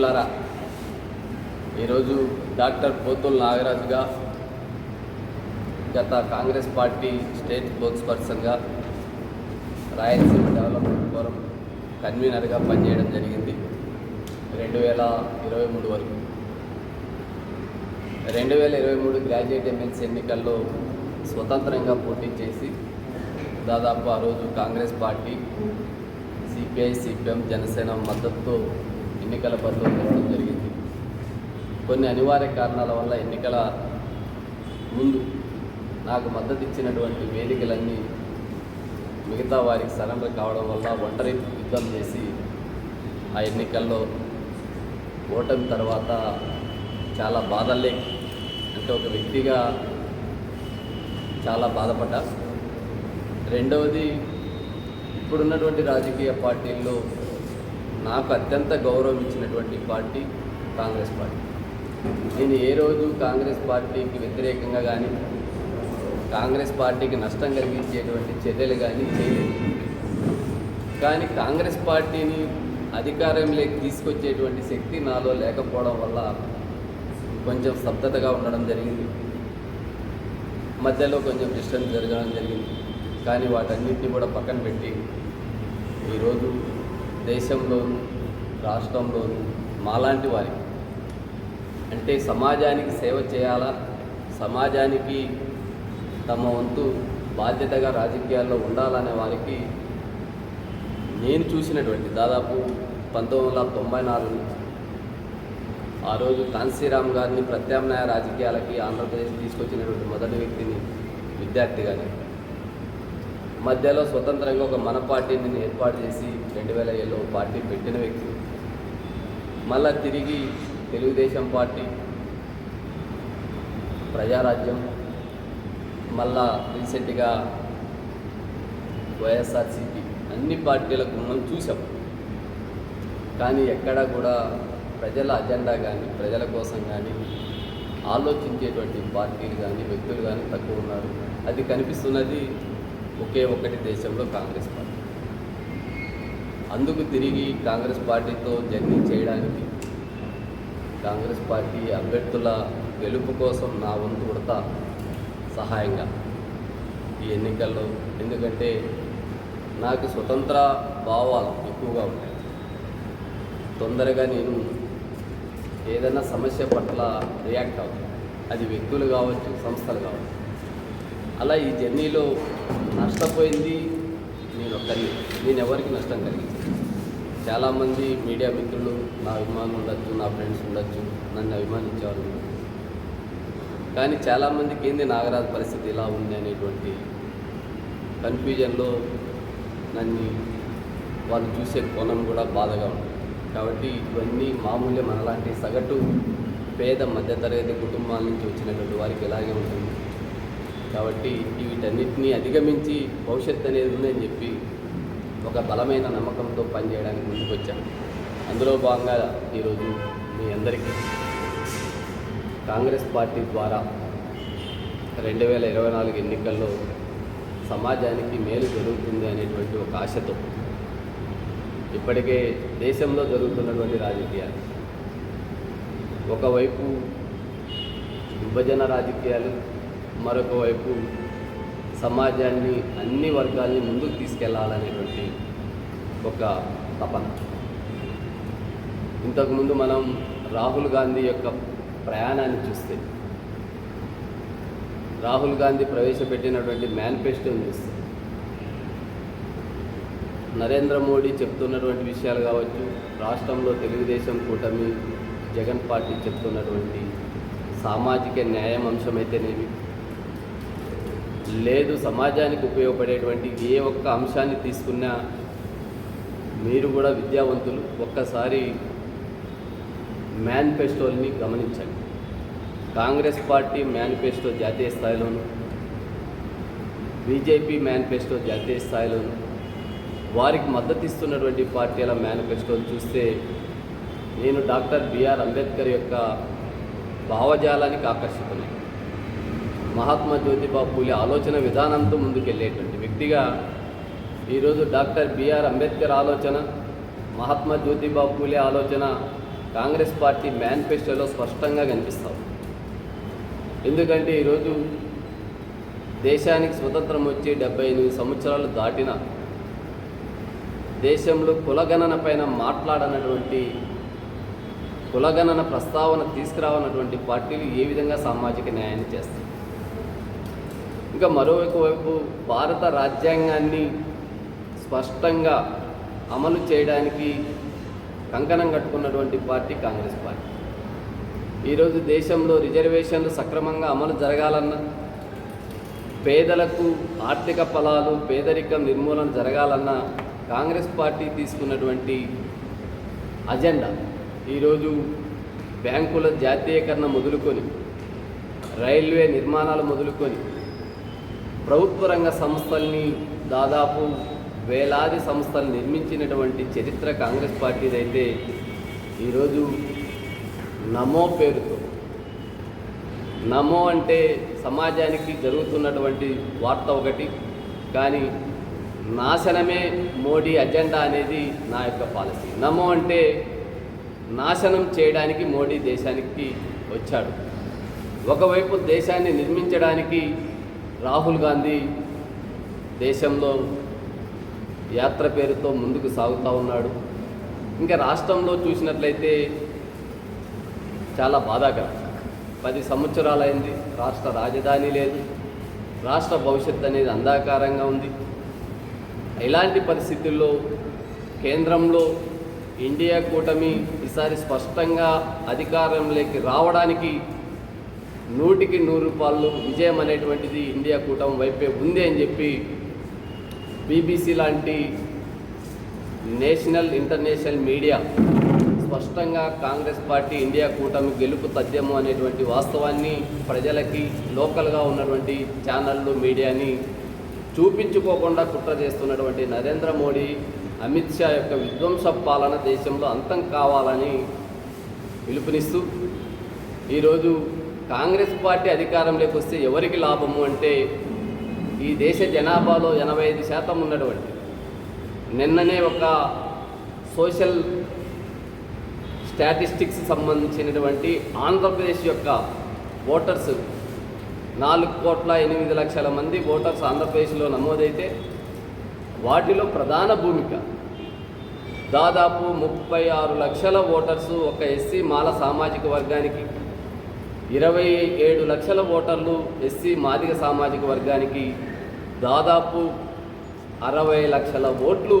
మిత్రులారా ఈరోజు డాక్టర్ పోతుల్ నాగరాజుగా గత కాంగ్రెస్ పార్టీ స్టేట్ స్పోక్స్ పర్సన్గా రాయలసీమ డెవలప్మెంట్ ఫోరం కన్వీనర్గా పనిచేయడం జరిగింది. రెండు వేల ఇరవై మూడు వరకు. రెండు వేల ఇరవై మూడు గ్రాడ్యుయేట్ ఎమ్మెల్సీ ఎన్నికల్లో స్వతంత్రంగా పోటీ చేసి దాదాపు ఆ రోజు Congress party CPI CPM Janasena మద్దతుతో ఎన్నికల బరిలో నిలవడం జరిగింది. కొన్ని అనివార్య కారణాల వల్ల ఎన్నికల ముందు నాకు మద్దతు ఇచ్చినటువంటి వేదికలన్నీ మిగతా వారికి సరెండర్ కావడం వల్ల ఒంటరి యుద్ధం చేసి ఆ ఎన్నికల్లో ఓటమి తర్వాత చాలా బాధలే. అంటే ఒక వ్యక్తిగా చాలా బాధపడ్డా. రెండవది ఇప్పుడున్నటువంటి రాజకీయ పార్టీల్లో నాకు అత్యంత గౌరవం ఇచ్చినటువంటి పార్టీ కాంగ్రెస్ పార్టీ. నేను ఏ రోజు కాంగ్రెస్ పార్టీకి వ్యతిరేకంగా కానీ కాంగ్రెస్ పార్టీకి నష్టం కలిగించేటువంటి చర్యలు కానీ చేయలేదు. కానీ కాంగ్రెస్ పార్టీని అధికారంలోకి తీసుకొచ్చేటువంటి శక్తి నాలో లేకపోవడం వల్ల కొంచెం స్తబ్దతగా ఉండడం జరిగింది. మధ్యలో కొంచెం డిస్టెన్స్ జరగడం జరిగింది. కానీ వాటన్నిటిని కూడా పక్కన పెట్టి ఈరోజు దేశంలోను రాష్ట్రంలోను మాలాంటి వారికి. అంటే సమాజానికి సేవ చేయాలా? సమాజానికి తమ వంతు బాధ్యతగా రాజకీయాల్లో ఉండాలనే వారికి నేను చూసినటువంటి దాదాపు పంతొమ్మిది వందల తొంభై నాలుగు నుంచి. ఆ రోజు కాన్సీరామ్ గారిని ప్రత్యామ్నాయ రాజకీయాలకి ఆంధ్రప్రదేశ్ తీసుకొచ్చినటువంటి మొదటి వ్యక్తిని విద్యార్థిగానే మధ్యలో స్వతంత్రంగా ఒక మన పార్టీని ఏర్పాటు చేసి రెండు వేల ఏళ్ళు పార్టీ పెట్టిన వ్యక్తి. మళ్ళా తిరిగి తెలుగుదేశం పార్టీ ప్రజారాజ్యం మళ్ళా రీసెంట్గా వైఎస్ఆర్సీపీ అన్ని పార్టీలకు మనం చూసాం. కానీ ఎక్కడా కూడా ప్రజల అజెండా కానీ ప్రజల కోసం కానీ ఆలోచించేటువంటి పార్టీలు కానీ వ్యక్తులు కానీ తక్కువ ఉన్నారు. అది కనిపిస్తున్నది ఒకే ఒక్కటి దేశంలో కాంగ్రెస్ పార్టీ. అందుకు తిరిగి కాంగ్రెస్ పార్టీతో జర్నీ చేయడానికి కాంగ్రెస్ పార్టీ అభ్యర్థుల గెలుపు కోసం నా వంతు ఉడత సహాయంగా ఈ ఎన్నికల్లో. ఎందుకంటే నాకు స్వతంత్ర భావాలు ఎక్కువగా ఉంటాయి. తొందరగా నేను ఏదైనా సమస్య పట్ల రియాక్ట్ అవుతాను. అది వ్యక్తులు కావచ్చు సంస్థలు కావచ్చు. అలా ఈ జర్నీలో నష్టపోయింది నేను ఒక్కరిని నేను ఎవరికి నష్టం కలిగింది? చాలామంది మీడియా మిత్రులు నా అభిమానులు ఉండొచ్చు నా ఫ్రెండ్స్ ఉండొచ్చు నన్ను అభిమానించేవారు కానీ చాలామందికి ఏంది నాగరాజు పరిస్థితి ఇలా ఉంది అనేటువంటి కన్ఫ్యూజన్లో నన్ను వాళ్ళు చూసే కోణం కూడా బాధగా ఉంది. కాబట్టి ఇవన్నీ మామూలుగా మనలాంటి సగటు పేద మధ్యతరగతి కుటుంబాల నుంచి వచ్చినటువంటి వారికి ఇలాగే ఉంటుంది. కాబట్టి వీటన్నిటినీ అధిగమించి భవిష్యత్తు అనేది ఉందని చెప్పి ఒక బలమైన నమ్మకంతో పనిచేయడానికి ముందుకు వచ్చాను అందులో భాగంగా ఈరోజు మీ అందరికీ కాంగ్రెస్ పార్టీ ద్వారా రెండు వేల ఇరవై నాలుగు ఎన్నికల్లో సమాజానికి మేలు జరుగుతుంది అనేటువంటి ఒక ఆశతో ఇప్పటికే దేశంలో జరుగుతున్నటువంటి రాజకీయాలు ఒకవైపు విభజన రాజకీయాలు మరొక వైపు సమాజాన్ని అన్ని వర్గాల్ని ముందుకు తీసుకెళ్ళాలనేటువంటి ఒక తపన. ఇంతకుముందు మనం రాహుల్ గాంధీ యొక్క ప్రయాణాన్ని చూస్తే రాహుల్ గాంధీ ప్రవేశపెట్టినటువంటి మేనిఫెస్టోని చూస్తే నరేంద్ర మోడీ చెప్తున్నటువంటి విషయాలు కావచ్చు రాష్ట్రంలో తెలుగుదేశం కూటమి జగన్ పార్టీ చెప్తున్నటువంటి సామాజిక న్యాయం అంశమైతేనేమి లేదు సమాజానికి ఉపయోగపడేటువంటి ఏ ఒక్క అంశాన్ని తీసుకున్నా మీరు కూడా విద్యావంతులు ఒక్కసారి మేనిఫెస్టోల్ని గమనించండి. కాంగ్రెస్ పార్టీ మేనిఫెస్టో జాతీయ స్థాయిలోను బీజేపీ మేనిఫెస్టో జాతీయ స్థాయిలోను వారికి మద్దతు ఇస్తున్నటువంటి పార్టీల మేనిఫెస్టోలు చూస్తే నేను డాక్టర్ బిఆర్ అంబేద్కర్ యొక్క భావజాలానికి ఆకర్షితున్నాను మహాత్మా జ్యోతిబా పూలే ఆలోచన విధానంతో ముందుకెళ్ళేటువంటి వ్యక్తిగా ఈరోజు డాక్టర్ బిఆర్ అంబేద్కర్ ఆలోచన మహాత్మా జ్యోతిబా పూలే ఆలోచన కాంగ్రెస్ పార్టీ మేనిఫెస్టోలో స్పష్టంగా కనిపిస్తాం ఎందుకంటే ఈరోజు దేశానికి స్వతంత్రం వచ్చి డెబ్బై ఎనిమిది సంవత్సరాలు దాటిన దేశంలో కులగణన పైన మాట్లాడనటువంటి కులగణన ప్రస్తావన తీసుకురావనటువంటి పార్టీలు ఏ విధంగా సామాజిక న్యాయాన్ని చేస్తాయి? ఇంకా మరోవైపు భారత రాజ్యాంగాన్ని స్పష్టంగా అమలు చేయడానికి కంకణం కట్టుకున్నటువంటి పార్టీ కాంగ్రెస్ పార్టీ. ఈరోజు దేశంలో రిజర్వేషన్లు సక్రమంగా అమలు జరగాలన్నా పేదలకు ఆర్థిక ఫలాలు పేదరికం నిర్మూలన జరగాలన్నా కాంగ్రెస్ పార్టీ తీసుకున్నటువంటి అజెండా ఈరోజు బ్యాంకుల జాతీయకరణ మొదలుకొని రైల్వే నిర్మాణాలు మొదలుకొని ప్రభుత్వ రంగ సంస్థల్ని దాదాపు వేలాది సంస్థలు నిర్మించినటువంటి చరిత్ర కాంగ్రెస్ పార్టీదైతే ఈరోజు నమో పేరుతో నమో అంటే సమాజానికి జరుగుతున్నటువంటి వార్త ఒకటి కానీ నాశనమే మోడీ అజెండా అనేది నా యొక్క పాలసీ. నమో అంటే నాశనం చేయడానికి మోడీ దేశానికి వచ్చాడు. ఒకవైపు దేశాన్ని నిర్మించడానికి రాహుల్ గాంధీ దేశంలో యాత్ర పేరుతో ముందుకు సాగుతూ ఉన్నాడు. ఇంకా రాష్ట్రంలో చూసినట్లయితే చాలా బాధాకరం. పది సంవత్సరాలైంది రాష్ట్ర రాజధాని లేదు. రాష్ట్ర భవిష్యత్తు అనేది అంధాకారంగా ఉంది. ఇలాంటి పరిస్థితుల్లో కేంద్రంలో ఇండియా కూటమి ఈసారి స్పష్టంగా అధికారంలోకి రావడానికి నూటికి నూరు రూపాయలు విజయం అనేటువంటిది ఇండియా కూటమి వైపే ఉంది అని చెప్పి బీబీసీ లాంటి నేషనల్ ఇంటర్నేషనల్ మీడియా స్పష్టంగా కాంగ్రెస్ పార్టీ ఇండియా కూటమి గెలుపు తథ్యము అనేటువంటి వాస్తవాన్ని ప్రజలకి లోకల్గా ఉన్నటువంటి ఛానళ్ళు మీడియాని చూపించుకోకుండా కుట్ర చేస్తున్నటువంటి నరేంద్ర మోడీ అమిత్ షా యొక్క విధ్వంస పాలన దేశంలో అంతం కావాలని పిలుపునిస్తూ ఈరోజు కాంగ్రెస్ పార్టీ అధికారంలోకి వస్తే ఎవరికి లాభము అంటే ఈ దేశ జనాభాలో ఎనభై ఐదు శాతం ఉన్నటువంటి నిన్ననే ఒక సోషల్ స్టాటిస్టిక్స్ సంబంధించినటువంటి ఆంధ్రప్రదేశ్ యొక్క ఓటర్స్ నాలుగు కోట్ల ఎనిమిది లక్షల మంది ఓటర్స్ ఆంధ్రప్రదేశ్లో నమోదైతే వాటిలో ప్రధాన భూమిక దాదాపు ముప్పై ఆరు లక్షల ఓటర్సు ఒక ఎస్సీ మాల సామాజిక వర్గానికి ఇరవై ఏడు లక్షల ఓటర్లు ఎస్సీ మాదిగ సామాజిక వర్గానికి దాదాపు అరవై లక్షల ఓట్లు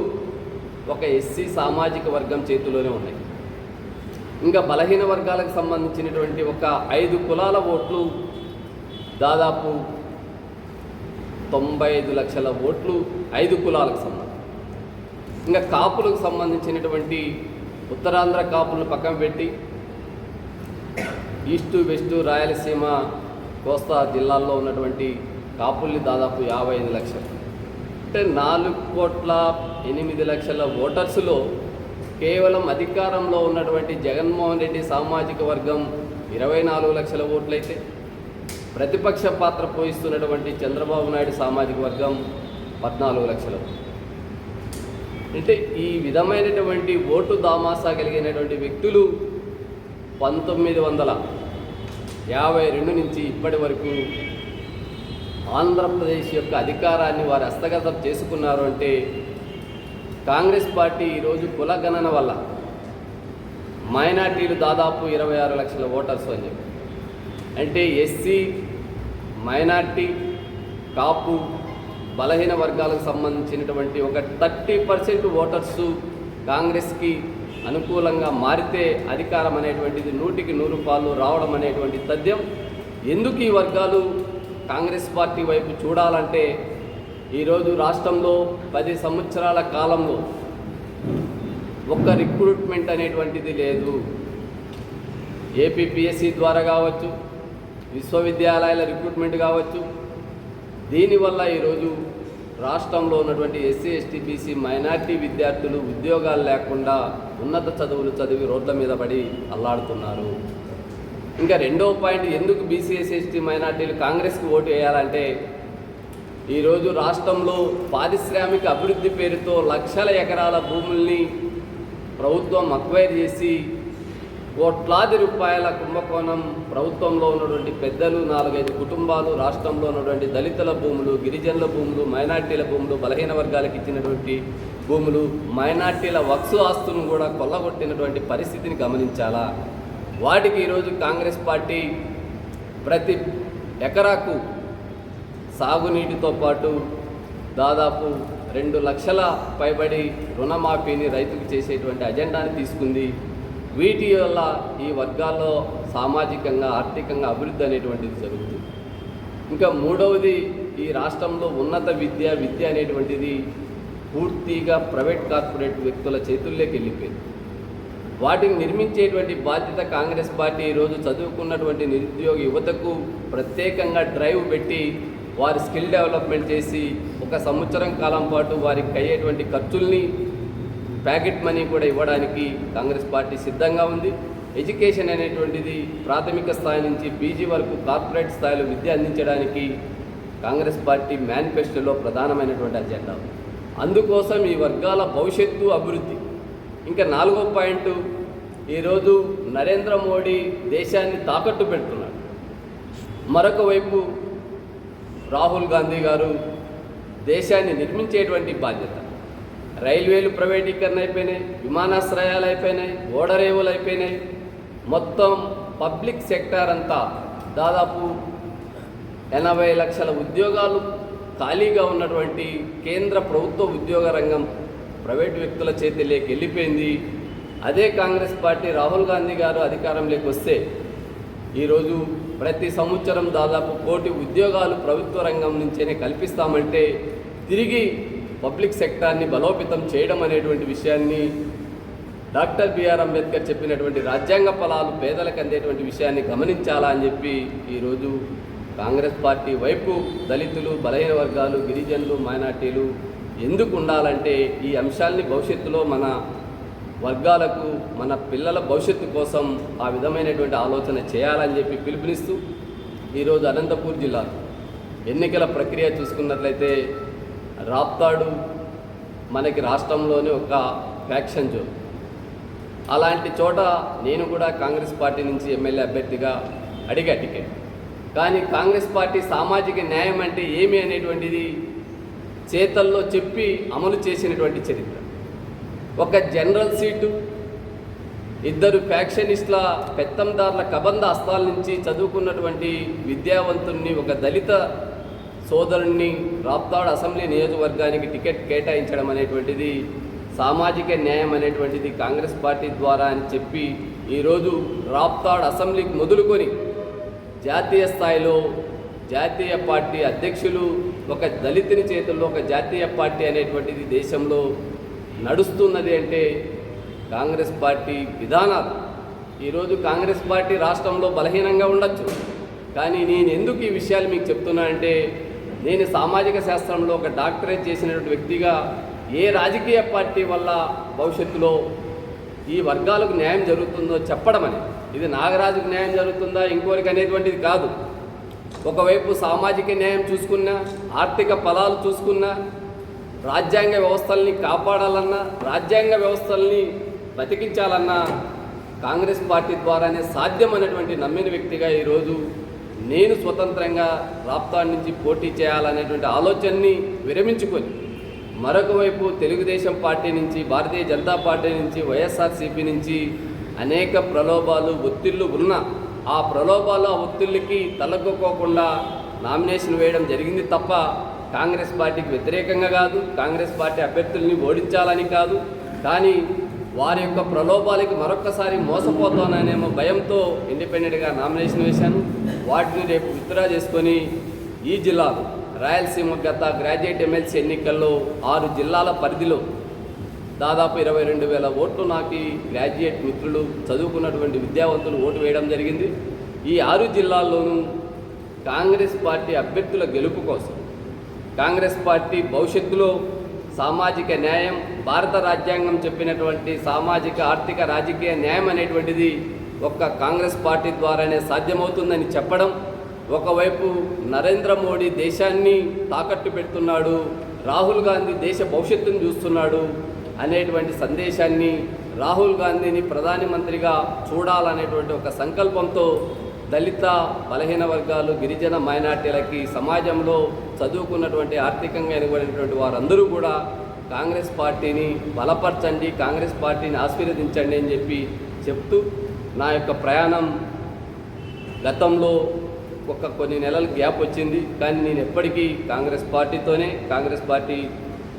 ఒక ఎస్సీ సామాజిక వర్గం చేతిలోనే ఉన్నాయి. ఇంకా బలహీన వర్గాలకు సంబంధించినటువంటి ఒక ఐదు కులాల ఓట్లు దాదాపు తొంభై ఐదు లక్షల ఓట్లు ఐదు కులాలకు సంబంధించి. ఇంకా కాపులకు సంబంధించినటువంటి ఉత్తరాంధ్ర కాపులను పక్కన పెట్టి ఈస్టు వెస్టు రాయలసీమ కోస్తా జిల్లాల్లో ఉన్నటువంటి కాపుల్ని దాదాపు యాభై ఐదు లక్షలు. అంటే నాలుగు కోట్ల ఎనిమిది లక్షల ఓటర్స్లో కేవలం అధికారంలో ఉన్నటువంటి జగన్మోహన్ రెడ్డి సామాజిక వర్గం ఇరవై నాలుగు లక్షల ఓట్లయితే ప్రతిపక్ష పాత్ర పోయిస్తున్నటువంటి చంద్రబాబు నాయుడు సామాజిక వర్గం పద్నాలుగు లక్షలు. అంటే ఈ విధమైనటువంటి ఓటు దామాసా కలిగినటువంటి వ్యక్తులు పంతొమ్మిది వందల యాభై రెండు నుంచి ఇప్పటి వరకు ఆంధ్రప్రదేశ్ యొక్క అధికారాన్ని వారు హస్తగతం చేసుకున్నారు అంటే కాంగ్రెస్ పార్టీ ఈరోజు కులగణన వల్ల మైనార్టీలు దాదాపు ఇరవై ఆరు లక్షల ఓటర్స్ అని చెప్పి. అంటే ఎస్సీ మైనార్టీ కాపు బలహీన వర్గాలకు సంబంధించినటువంటి ఒక థర్టీ పర్సెంట్ ఓటర్సు కాంగ్రెస్కి అనుకూలంగా మారితే అధికారం అనేటువంటిది నూటికి నూరు పాలు రావడం అనేటువంటి తథ్యం ఎందుకు ఈ వర్గాలు కాంగ్రెస్ పార్టీ వైపు చూడాలంటే ఈరోజు రాష్ట్రంలో పది సంవత్సరాల కాలంలో ఒక్క రిక్రూట్మెంట్ అనేటువంటిది లేదు. ఏపీపీఎస్సీ ద్వారా కావచ్చు విశ్వవిద్యాలయాల రిక్రూట్మెంట్ కావచ్చు. దీనివల్ల ఈరోజు రాష్ట్రంలో ఉన్నటువంటి ఎస్సీ ఎస్టీ బీసీ మైనార్టీ విద్యార్థులు ఉద్యోగాలు లేకుండా ఉన్నత చదువులు చదివి రోడ్ల మీద పడి అల్లాడుతున్నారు. ఇంకా రెండో పాయింట్ ఎందుకు బీసీఎస్ ఎస్టీ మైనార్టీలు కాంగ్రెస్కి ఓటు వేయాలంటే ఈరోజు రాష్ట్రంలో పారిశ్రామిక అభివృద్ధి పేరుతో లక్షల ఎకరాల భూముల్ని ప్రభుత్వం అక్వైర్ చేసి కోట్లాది రూపాయల కుంభకోణం ప్రభుత్వంలో ఉన్నటువంటి పెద్దలు నాలుగైదు కుటుంబాలు రాష్ట్రంలో ఉన్నటువంటి దళితుల భూములు గిరిజనుల భూములు మైనార్టీల భూములు బలహీన వర్గాలకు ఇచ్చినటువంటి భూములు మైనార్టీల వక్సు ఆస్తులను కూడా కొల్లగొట్టినటువంటి పరిస్థితిని గమనించాలా? వాటికి ఈరోజు కాంగ్రెస్ పార్టీ ప్రతి ఎకరాకు సాగునీటితో పాటు దాదాపు రెండు లక్షల పైబడి రుణమాఫీని రైతుకు చేసేటువంటి అజెండాని తీసుకుంది. వీటి వల్ల ఈ వర్గాల్లో సామాజికంగా ఆర్థికంగా అభివృద్ధి అనేటువంటిది జరుగుతుంది. ఇంకా మూడవది ఈ రాష్ట్రంలో ఉన్నత విద్య విద్య అనేటువంటిది పూర్తిగా ప్రైవేట్ కార్పొరేట్ వ్యక్తుల చేతుల్లోకి వెళ్ళిపోయింది. వాటిని నిర్మించేటువంటి బాధ్యత కాంగ్రెస్ పార్టీ ఈరోజు చదువుకున్నటువంటి నిరుద్యోగ యువతకు ప్రత్యేకంగా డ్రైవ్ పెట్టి వారి స్కిల్ డెవలప్మెంట్ చేసి ఒక సంవత్సరం కాలం పాటు వారికి అయ్యేటువంటి ఖర్చుల్ని ప్యాకెట్ మనీ కూడా ఇవ్వడానికి కాంగ్రెస్ పార్టీ సిద్ధంగా ఉంది. ఎడ్యుకేషన్ అనేటువంటిది ప్రాథమిక స్థాయి నుంచి పీజీ వరకు కార్పొరేట్ స్థాయిలో విద్య అందించడానికి కాంగ్రెస్ పార్టీ మేనిఫెస్టోలో ప్రధానమైనటువంటి అజెండా. అందుకోసం ఈ వర్గాల భవిష్యత్తు అభివృద్ధి. ఇంకా నాలుగో పాయింట్ ఈరోజు నరేంద్ర మోడీ దేశాన్ని తాకట్టు పెడుతున్నాడు మరొక వైపు రాహుల్ గాంధీ గారు దేశాన్ని నిర్మించేటువంటి బాధ్యత. రైల్వేలు ప్రైవేటీకరణ అయిపోయినాయి విమానాశ్రయాలు అయిపోయినాయి ఓడరేవులు అయిపోయినాయి. మొత్తం పబ్లిక్ సెక్టార్ అంతా దాదాపు ఎనభై లక్షల ఉద్యోగాలు ఖాళీగా ఉన్నటువంటి కేంద్ర ప్రభుత్వ ఉద్యోగ రంగం ప్రైవేట్ వ్యక్తుల చేతిలోకి వెళ్ళిపోయింది. అదే కాంగ్రెస్ పార్టీ రాహుల్ గాంధీ గారు అధికారంలోకి వస్తే ఈరోజు ప్రతి సంవత్సరం దాదాపు కోటి ఉద్యోగాలు ప్రభుత్వ రంగం నుంచేనే కల్పిస్తామంటే తిరిగి పబ్లిక్ సెక్టార్ని బలోపేతం చేయడం అనేటువంటి విషయాన్ని డాక్టర్ బిఆర్ అంబేద్కర్ చెప్పినటువంటి రాజ్యాంగ ఫలాలు పేదలకు అందేటువంటి విషయాన్ని గమనించాలా అని చెప్పి ఈరోజు కాంగ్రెస్ పార్టీ వైపు దళితులు బలహీన వర్గాలు గిరిజనులు మైనార్టీలు ఎందుకు ఉండాలంటే ఈ అంశాల్ని భవిష్యత్తులో మన వర్గాలకు మన పిల్లల భవిష్యత్తు కోసం ఆ విధమైనటువంటి ఆలోచన చేయాలని చెప్పి పిలుపునిస్తూ ఈరోజు అనంతపూర్ జిల్లా ఎన్నికల ప్రక్రియ చూసుకున్నట్లయితే రాప్తాడు మనకి రాష్ట్రంలోని ఒక ఫ్యాక్షన్ జోన్. అలాంటి చోట నేను కూడా కాంగ్రెస్ పార్టీ నుంచి ఎమ్మెల్యే అభ్యర్థిగా అడిగా టికెట్. కానీ కాంగ్రెస్ పార్టీ సామాజిక న్యాయం అంటే ఏమి అనేటువంటిది? చేతల్లో చెప్పి అమలు చేసినటువంటి చరిత్ర. ఒక జనరల్ సీటు ఇద్దరు ఫ్యాక్షనిస్టుల పెత్తందారుల కబంధ హస్తాల నుంచి చదువుకున్నటువంటి విద్యావంతుణ్ణి ఒక దళిత సోదరుణ్ణి రాప్తాడ్ అసెంబ్లీ నియోజకవర్గానికి టికెట్ కేటాయించడం అనేటువంటిది సామాజిక న్యాయం అనేటువంటిది కాంగ్రెస్ పార్టీ ద్వారా అని చెప్పి ఈరోజు రాప్తాడ్ అసెంబ్లీకి మొదలుకొని జాతీయ స్థాయిలో జాతీయ పార్టీ అధ్యక్షులు ఒక దళితుని చేతుల్లో ఒక జాతీయ పార్టీ అనేటువంటిది దేశంలో నడుస్తున్నది అంటే కాంగ్రెస్ పార్టీ విధానాలు. ఈరోజు కాంగ్రెస్ పార్టీ రాష్ట్రంలో బలహీనంగా ఉండొచ్చు. కానీ నేను ఎందుకు ఈ విషయాలు మీకు చెప్తున్నా అంటే నేను సామాజిక శాస్త్రంలో ఒక డాక్టరేట్ చేసినటువంటి వ్యక్తిగా ఏ రాజకీయ పార్టీ వల్ల భవిష్యత్తులో ఈ వర్గాలకు న్యాయం జరుగుతుందో చెప్పడం అని ఇది నాగరాజుకు న్యాయం జరుగుతుందా ఇంకోరికి అనేటువంటిది కాదు. ఒకవైపు సామాజిక న్యాయం చూసుకున్నా ఆర్థిక ఫలాలు చూసుకున్నా రాజ్యాంగ వ్యవస్థల్ని కాపాడాలన్నా రాజ్యాంగ వ్యవస్థల్ని బతికించాలన్నా కాంగ్రెస్ పార్టీ ద్వారానే సాధ్యమైనటువంటి నమ్మిన వ్యక్తిగా ఈరోజు నేను స్వతంత్రంగా రాప్తాడ్ నుంచి పోటీ చేయాలనేటువంటి ఆలోచనని విరమించుకొని మరొక వైపు తెలుగుదేశం పార్టీ నుంచి భారతీయ జనతా పార్టీ నుంచి వైఎస్ఆర్సీపీ నుంచి అనేక ప్రలోభాలు ఒత్తిళ్ళు ఉన్న ఆ ప్రలోభాలు ఆ ఒత్తిళ్ళకి తలగొక్కోకుండా నామినేషన్ వేయడం జరిగింది తప్ప కాంగ్రెస్ పార్టీకి వ్యతిరేకంగా కాదు. కాంగ్రెస్ పార్టీ అభ్యర్థుల్ని ఓడించాలని కాదు. కానీ వారి యొక్క ప్రలోభాలకి మరొక్కసారి మోసపోతాననేమో భయంతో ఇండిపెండెంట్గా నామినేషన్ వేశాను. వాటిని రేపు విత్డ్రా చేసుకొని ఈ జిల్లాలు రాయలసీమ గత గ్రాడ్యుయేట్ ఎమ్మెల్సీ ఎన్నికల్లో ఆరు జిల్లాల పరిధిలో దాదాపు ఇరవై రెండు వేల ఓట్లు నాకి గ్రాడ్యుయేట్ మిత్రులు చదువుకున్నటువంటి విద్యావంతులు ఓటు వేయడం జరిగింది. ఈ ఆరు జిల్లాల్లోనూ కాంగ్రెస్ పార్టీ అభ్యర్థుల గెలుపు కోసం కాంగ్రెస్ పార్టీ భవిష్యత్తులో సామాజిక న్యాయం భారత రాజ్యాంగం చెప్పినటువంటి సామాజిక ఆర్థిక రాజకీయ న్యాయం అనేటువంటిది ఒక్క కాంగ్రెస్ పార్టీ ద్వారానే సాధ్యమవుతుందని చెప్పడం ఒకవైపు నరేంద్ర మోడీ దేశాన్ని తాకట్టు పెడుతున్నాడు రాహుల్ గాంధీ దేశ భవిష్యత్తును చూస్తున్నాడు అనేటువంటి సందేశాన్ని రాహుల్ గాంధీని ప్రధానమంత్రిగా చూడాలనేటువంటి ఒక సంకల్పంతో దళిత బలహీన వర్గాలు గిరిజన మైనార్టీలకి సమాజంలో చదువుకున్నటువంటి ఆర్థికంగా ఎనుగబడినటువంటి వారందరూ కూడా కాంగ్రెస్ పార్టీని బలపరచండి కాంగ్రెస్ పార్టీని ఆశీర్వదించండి అని చెప్పి చెప్తూ నా యొక్క ప్రయాణం గతంలో ఒక కొన్ని నెలల గ్యాప్ వచ్చింది. కానీ నేను ఎప్పటికీ కాంగ్రెస్ పార్టీతోనే కాంగ్రెస్ పార్టీ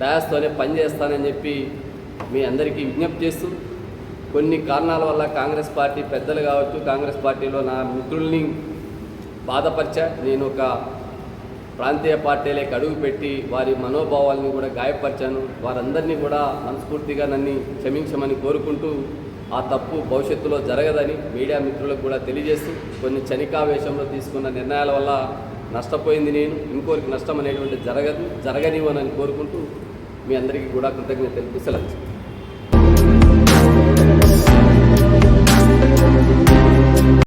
డయాస్తోనే పనిచేస్తానని చెప్పి మీ అందరికీ విజ్ఞప్తి చేస్తూ కొన్ని కారణాల వల్ల కాంగ్రెస్ పార్టీ పెద్దలు కావచ్చు కాంగ్రెస్ పార్టీలో నా మిత్రుల్ని బాధపరిచా. నేను ఒక ప్రాంతీయ పార్టీలకు అడుగుపెట్టి వారి మనోభావాలను కూడా గాయపరిచాను. వారందరినీ కూడా మనస్ఫూర్తిగా నన్ను క్షమించమని కోరుకుంటూ ఆ తప్పు భవిష్యత్తులో జరగదని మీడియా మిత్రులకు కూడా తెలియజేస్తూ కొన్ని చనికావేశంలో తీసుకున్న నిర్ణయాల వల్ల నష్టపోయింది నేను. ఇంకోరికి నష్టం అనేటువంటి జరగదు జరగనివ్వనని కోరుకుంటూ మీ అందరికీ కూడా కృతజ్ఞత తెలుపు